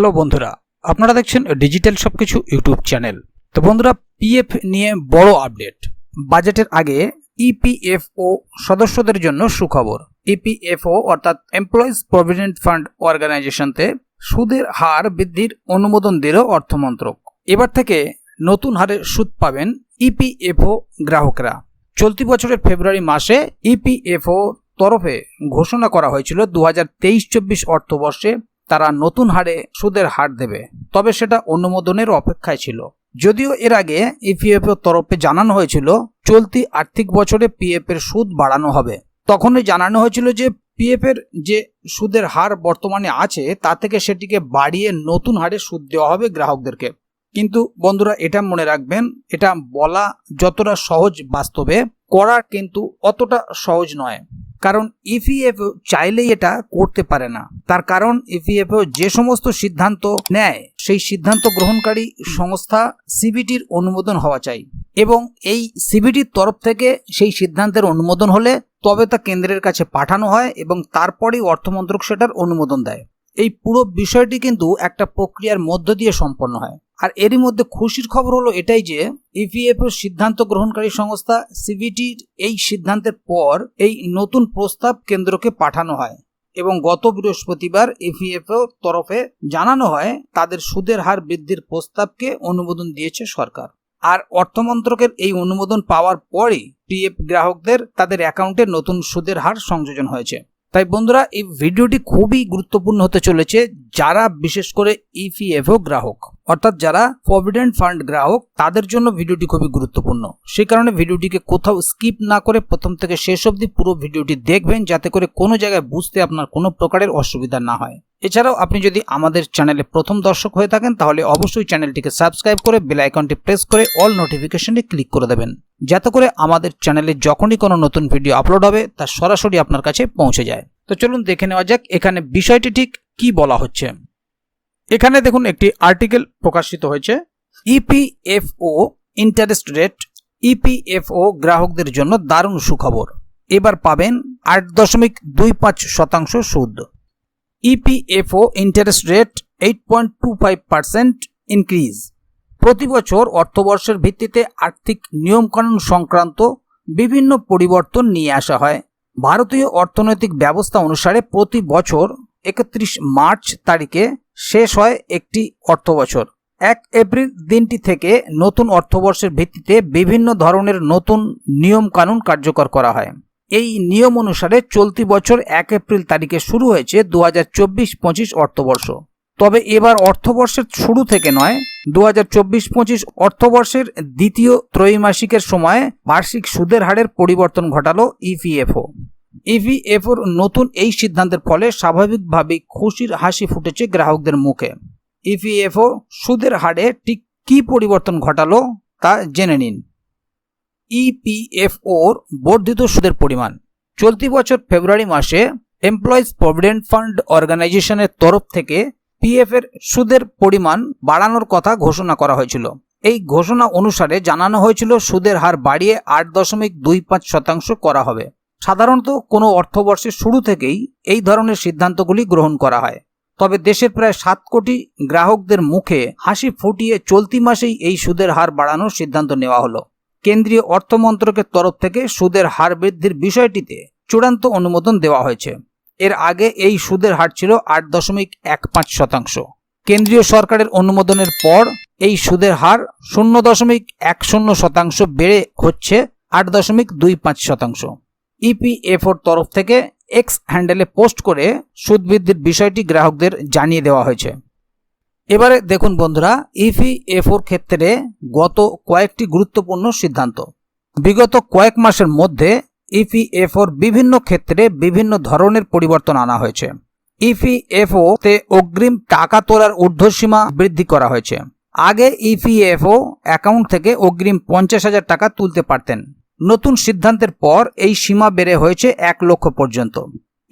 Hello বন্ধুরা, আপনারা দেখছেন ডিজিটাল সবকিছু ইউটিউব চ্যানেল। তো বন্ধুরা, পিএফ নিয়ে বড় আপডেট। বাজেটের আগে ইপিএফও সদস্যদের জন্য সুখবর। ইপিএফও অর্থাৎ এমপ্লয়িজ প্রভিডেন্ট ফান্ড অর্গানাইজেশনতে সুদের হার বৃদ্ধির অনুমোদন দিল অর্থমন্ত্রক। এবার থেকে নতুন হারে সুদ পাবেন ইপিএফও গ্রাহকরা। চলতি বছরের ফেব্রুয়ারি মাসে ইপিএফও তরফে ঘোষণা করা হয়েছিল দু হাজার তেইশ চব্বিশ অর্থবর্ষে তারা নতুন হারে সুদের হার দেবে। তবে সেটা অনুমোদনের অপেক্ষায় ছিল। যদিও এর আগে ইপিএফ এর তরফে জানানো হয়েছিল, চলতি আর্থিক বছরে পিএফ এর সুদ বাড়ানো হবে। তখনই জানানো হয়েছিল যে পিএফ এর যে সুদের হার বর্তমানে আছে, তা থেকে সেটিকে বাড়িয়ে নতুন হারে সুদ দেওয়া হবে গ্রাহকদেরকে। কিন্তু বন্ধুরা, এটা মনে রাখবেন, এটা বলা যতটা সহজ বাস্তবে, করা কিন্তু অতটা সহজ নয়। কারণ ইপিএফও চাইলেই এটা করতে পারে না। তার কারণ ইপিএফও যে সমস্ত সিদ্ধান্ত নেয়, সেই সিদ্ধান্ত গ্রহণকারী সংস্থা সিবিটির অনুমোদন হওয়া চাই। এবং এই সিবিটির তরফ থেকে সেই সিদ্ধান্তের অনুমোদন হলে তবে তা কেন্দ্রের কাছে পাঠানো হয় এবং তারপরেই অর্থমন্ত্রক সেটার অনুমোদন দেয়। এই পুরো বিষয়টি কিন্তু একটা প্রক্রিয়ার মধ্য দিয়ে সম্পন্ন হয়। আর এরই মধ্যে খুশির খবর হলো এটাই যে ইপিএফও সিদ্ধান্ত গ্রহণকারী সংস্থা সিবিটির এই সিদ্ধান্তের পর এই নতুন প্রস্তাব কেন্দ্রকে পাঠানো হয় এবং গত বৃহস্পতিবার ইপিএফও তরফে জানানো হয় তাদের সুদের হার বৃদ্ধির প্রস্তাবকে অনুমোদন দিয়েছে সরকার। আর অর্থমন্ত্রকের এই অনুমোদন পাওয়ার পরই পিএফ গ্রাহকদের তাদের অ্যাকাউন্টে নতুন সুদের হার সংযোজন হয়েছে। তাই বন্ধুরা, এই ভিডিওটি খুবই গুরুত্বপূর্ণ হতে চলেছে যারা বিশেষ করে ইপিএফও গ্রাহক। অর্থাৎ যারা প্রভিডেন্ট ফান্ড গ্রাহক, তাদের জন্য ভিডিওটি খুবই গুরুত্বপূর্ণ। সেই কারণে ভিডিওটিকে কোথাও স্কিপ না করে প্রথম থেকে শেষ অবধি পুরো ভিডিওটি দেখবেন, যাতে করে কোনো জায়গায় বুঝতে আপনার কোনো প্রকারের অসুবিধা না হয়। এছাড়াও আপনি যদি আমাদের চ্যানেলে প্রথম দর্শক হয়ে থাকেন, তাহলে অবশ্যই চ্যানেলটিকে সাবস্ক্রাইব করে বেল আইকনটি প্রেস করে অল নোটিফিকেশনে ক্লিক করে দেবেন। যাতে করে আমাদের চ্যানেলে যখনই কোনো নতুন ভিডিও আপলোড হবে, তা সরাসরি আপনার কাছে পৌঁছে যায়। তো চলুন দেখে নেওয়া যাক, এখানে বিষয়টি ঠিক কি বলা হচ্ছে। এখানে দেখুন একটি আর্টিকেল প্রকাশিত হয়েছে। ইপিএফও ইন্টারেস্ট রেট ইপিএফও গ্রাহকদের জন্য দারুণ সুখবর। এবার পাবেন আট দশমিক দুই পাঁচ শতাংশ সুদ। EPFO interest rate eight point two five percent increase প্রতি বছর অর্থবর্ষের ভিত্তিতে আর্থিক নিয়মকানুন সংক্রান্ত বিভিন্ন পরিবর্তন নিয়ে আসা হয়। ভারতীয় অর্থনৈতিক ব্যবস্থা অনুসারে প্রতি বছর একত্রিশ মার্চ তারিখে শেষ হয় একটি অর্থবছর। এক এপ্রিল দিনটি থেকে নতুন অর্থবর্ষের ভিত্তিতে বিভিন্ন ধরনের নতুন নিয়ম কানুন কার্যকর করা হয়। এই নিয়ম অনুসারে চলতি বছর এক এপ্রিল তারিখে শুরু হয়েছে দু হাজার চব্বিশ পঁচিশ অর্থবর্ষ। তবে এবার অর্থবর্ষের শুরু থেকে নয় দু হাজার চব্বিশ পঁচিশ অর্থবর্ষের দ্বিতীয় ত্রৈমাসিকের সময় বার্ষিক সুদের হারের পরিবর্তন ঘটালো ইপিএফও। ইপিএফওর নতুন এই সিদ্ধান্তের ফলে স্বাভাবিকভাবেই খুশির হাসি ফুটেছে গ্রাহকদের মুখে। ইপিএফও সুদের হারে ঠিক কী পরিবর্তন ঘটালো তা জেনে নিন। ইপিএফওর বর্ধিত সুদের পরিমাণ। চলতি বছর ফেব্রুয়ারি মাসে এমপ্লয়িজ প্রভিডেন্ট ফান্ড অর্গানাইজেশনের তরফ থেকে পিএফ এর সুদের পরিমাণ বাড়ানোর কথা ঘোষণা করা হয়েছিল। এই ঘোষণা অনুসারে জানানো হয়েছিল সুদের হার বাড়িয়ে আট দশমিক দুই পাঁচ শতাংশ করা হবে। সাধারণত কোনো অর্থবর্ষের শুরু থেকেই এই ধরনের সিদ্ধান্তগুলি গ্রহণ করা হয়। তবে দেশের প্রায় সাত কোটি গ্রাহকদের মুখে হাসি ফুটিয়ে চলতি মাসেই এই সুদের হার বাড়ানোর সিদ্ধান্ত নেওয়া হলো। কেন্দ্রীয় অর্থমন্ত্রকের তরফ থেকে সুদের হার বৃদ্ধির বিষয়টিতে চূড়ান্ত অনুমোদন দেওয়া হয়েছে। এর আগে এই সুদের হার ছিল আট দশমিক এক পাঁচ শতাংশ। কেন্দ্রীয় সরকারের অনুমোদনের পর এই সুদের হার শূন্য দশমিক এক শূন্য শতাংশ বেড়ে হচ্ছে আট দশমিক দুই পাঁচ শতাংশ। ইপিএফওর তরফ থেকে এক্স হ্যান্ডেলে পোস্ট করে সুদ বৃদ্ধির বিষয়টি গ্রাহকদের জানিয়ে দেওয়া হয়েছে। এবারে দেখুন বন্ধুরা, ইপিএফওর ক্ষেত্রে গত কয়েকটি গুরুত্বপূর্ণ সিদ্ধান্ত। বিগত কয়েক মাসের মধ্যে ইপিএফওর বিভিন্ন ক্ষেত্রে বিভিন্ন ধরনের পরিবর্তন আনা হয়েছে। ইপিএফও তে অগ্রিম টাকা তোলার ঊর্ধ্বসীমা বৃদ্ধি করা হয়েছে। আগে ইপিএফও অ্যাকাউন্ট থেকে অগ্রিম পঞ্চাশ হাজার টাকা তুলতে পারতেন। নতুন সিদ্ধান্তের পর এই সীমা বেড়ে হয়েছে এক লক্ষ পর্যন্ত।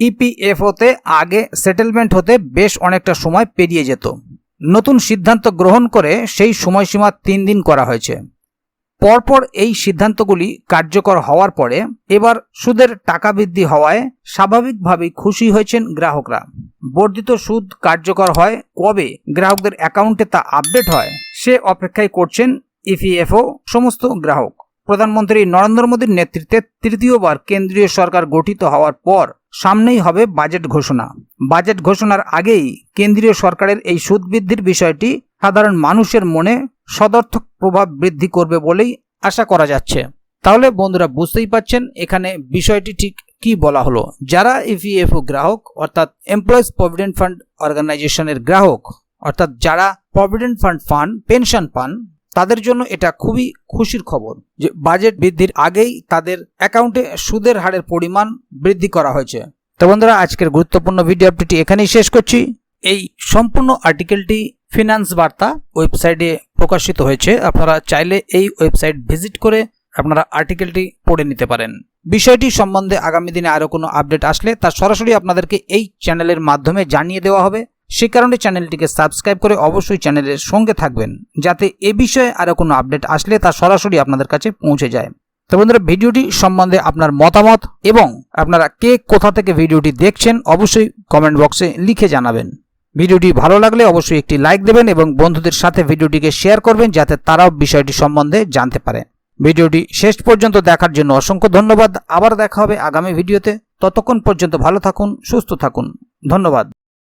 ইপিএফওতে আগে সেটেলমেন্ট হতে বেশ অনেকটা সময় পেরিয়ে যেত। নতুন সিদ্ধান্ত গ্রহণ করে সেই সময়সীমা তিন দিন করা হয়েছে। পরপর এই সিদ্ধান্তগুলি কার্যকর হওয়ার পরে এবার সুদের টাকা বৃদ্ধি হওয়ায় স্বাভাবিকভাবেই খুশি হয়েছেন গ্রাহকরা। বর্ধিত সুদ কার্যকর হয় কবে গ্রাহকদের অ্যাকাউন্টে তা আপডেট হয় সে অপেক্ষায় করছেন ইপিএফও সমস্ত গ্রাহক। প্রধানমন্ত্রী নরেন্দ্র মোদীর নেতৃত্বে তৃতীয়বার কেন্দ্রীয় সরকার গঠিত হওয়ার পর সামনেই হবে বাজেট ঘোষণা। বাজেট ঘোষণার আগেই কেন্দ্রীয় সরকারের এই সুদ বৃদ্ধির বিষয়টি সাধারণ মানুষের মনে সদর্থক প্রভাব বৃদ্ধি করবে বলেই আশা করা যাচ্ছে। তাহলে বন্ধুরা বুঝতেই পাচ্ছেন এখানে বিষয়টি ঠিক কি বলা হলো। যারা ইপিএফও গ্রাহক, অর্থাৎ এমপ্লয়িজ প্রভিডেন্ট ফান্ড অর্গানাইজেশনের গ্রাহক, অর্থাৎ যারা প্রভিডেন্ট ফান্ড ফান্ড পেনশন পান তাদের জন্য এটা খুবই খুশির খবর যে বাজেট বৃদ্ধির আগেই তাদের অ্যাকাউন্টে সুদের হারের পরিমাণ বৃদ্ধি করা হয়েছে। তো বন্ধুরা, আজকের গুরুত্বপূর্ণ ভিডিও আপডেটটি এখানেই শেষ করছি। এই সম্পূর্ণ আর্টিকেলটি ফিনান্স বার্তা ওয়েবসাইটে প্রকাশিত হয়েছে। আপনারা চাইলে এই ওয়েবসাইট ভিজিট করে আপনারা আর্টিকেলটি পড়ে নিতে পারেন। বিষয়টি সম্বন্ধে আগামী দিনে আরও কোনো আপডেট আসলে তা সরাসরি আপনাদেরকে এই চ্যানেলের মাধ্যমে জানিয়ে দেওয়া হবে। সে কারণে চ্যানেলটিকে সাবস্ক্রাইব করে অবশ্যই চ্যানেলের সঙ্গে থাকবেন, যাতে এ বিষয়ে আরও কোনো আপডেট আসলে তা সরাসরি আপনাদের কাছে পৌঁছে যায়। তো বন্ধুরা, ভিডিওটি সম্বন্ধে আপনার মতামত এবং আপনারা কে কোথা থেকে ভিডিওটি দেখছেন অবশ্যই কমেন্ট বক্সে লিখে জানাবেন। ভিডিওটি ভালো লাগলে অবশ্যই একটি লাইক দেবেন এবং বন্ধুদের সাথে ভিডিওটিকে শেয়ার করবেন যাতে তারাও বিষয়টি সম্বন্ধে জানতে পারে। ভিডিওটি শেষ পর্যন্ত দেখার জন্য অসংখ্য ধন্যবাদ। আবার দেখা হবে আগামী ভিডিওতে। ততক্ষণ পর্যন্ত ভালো থাকুন, সুস্থ থাকুন। ধন্যবাদ।